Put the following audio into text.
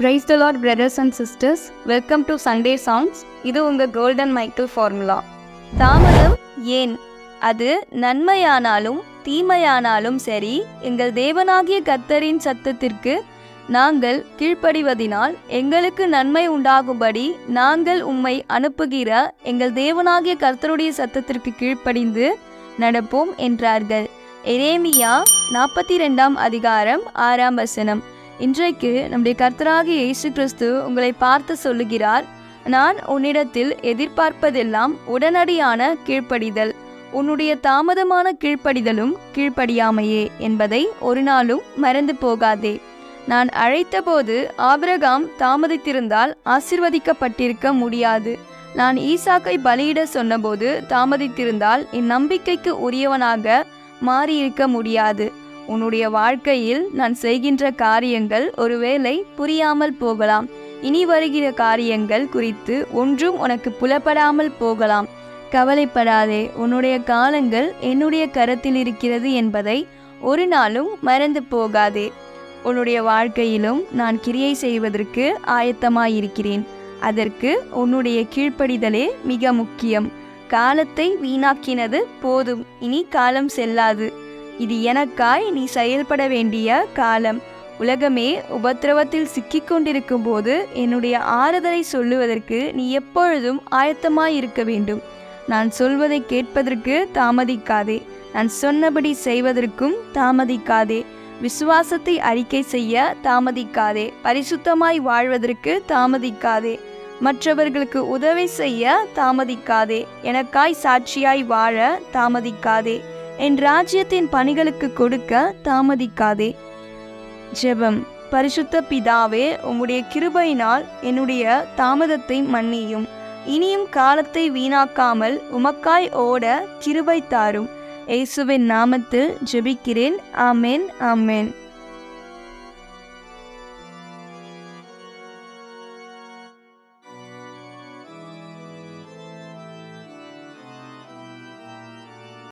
Praise the lord brothers and sisters welcome to Sunday songs இது உங்கள் golden Michael formula தாமதம் ஏன்? அது நன்மையானாலும் தீமையானாலும் சரி எங்கள் தேவனாகிய கர்த்தரின் சத்தத்திற்கு நாங்கள் கீழ்ப்படிவதினால் எங்களுக்கு நன்மை உண்டாகும்படி நாங்கள் உம்மை அனுப்புகிற எங்கள் தேவனாகிய கர்த்தருடைய சத்தத்திற்கு கீழ்ப்படிந்து நடப்போம் என்றார்கள். எரேமியா நாற்பத்தி ரெண்டாம் அதிகாரம் ஆறாம் வசனம். இன்றைக்கு நம்முடைய கர்த்தராகிய இயேசு கிறிஸ்து உங்களை பார்த்து சொல்லுகிறார் நான் உன்னிடத்தில் எதிர்பார்ப்பதெல்லாம் உடனடியான கீழ்ப்படிதல். உன்னுடைய தாமதமான கீழ்ப்படிதலும் கீழ்ப்படியாமையே என்பதை ஒரு நாளும் மறந்து போகாதே. நான் அழைத்தபோது ஆபிரகாம் தாமதித்திருந்தால் ஆசிர்வதிக்கப்பட்டிருக்க முடியாது. நான் ஈசாக்கை பலியிட சொன்னபோது தாமதித்திருந்தால் என் நம்பிக்கைக்கு உரியவனாக மாறியிருக்க முடியாது. உன்னுடைய வாழ்க்கையில் நான் செய்கின்ற காரியங்கள் ஒருவேளை புரியாமல் போகலாம். இனி வருகிற காரியங்கள் குறித்து ஒன்றும் உனக்கு புலப்படாமல் போகலாம். கவலைப்படாதே உன்னுடைய காலங்கள் என்னுடைய கரத்தில் இருக்கிறது என்பதை ஒரு நாளும் மறந்து போகாதே. உன்னுடைய வாழ்க்கையிலும் நான் கிரியை செய்வதற்கு ஆயத்தமாயிருக்கிறேன். அதற்கு உன்னுடைய கீழ்ப்படிதலே மிக முக்கியம். காலத்தை வீணாக்கினது போதும். இனி காலம் செல்லாது. இது எனக்காய் நீ செயல்பட வேண்டிய காலம். உலகமே உபத்திரவத்தில் சிக்கிக் கொண்டிருக்கும் போது என்னுடைய ஆறுதலை சொல்லுவதற்கு நீ எப்பொழுதும் ஆயத்தமாயிருக்க வேண்டும். நான் சொல்வதை கேட்பதற்கு தாமதிக்காதே. நான் சொன்னபடி செய்வதற்கும் தாமதிக்காதே. விசுவாசத்தை அறிக்கை செய்ய தாமதிக்காதே. பரிசுத்தமாய் வாழ்வதற்கு தாமதிக்காதே. மற்றவர்களுக்கு உதவி செய்ய தாமதிக்காதே. எனக்காய் சாட்சியாய் வாழ தாமதிக்காதே. என் ராஜ்யத்தின் பணிகளுக்கு கொடுக்க தாமதிக்காதே. ஜெபம். பரிசுத்த பிதாவே உம்முடைய கிருபையினால் என்னுடைய தாமதத்தை மன்னியும். இனியும் காலத்தை வீணாக்காமல் உமக்காய் ஓட கிருபை தாரும். இயேசுவின் நாமத்தில் ஜெபிக்கிறேன். ஆமேன் ஆமேன்.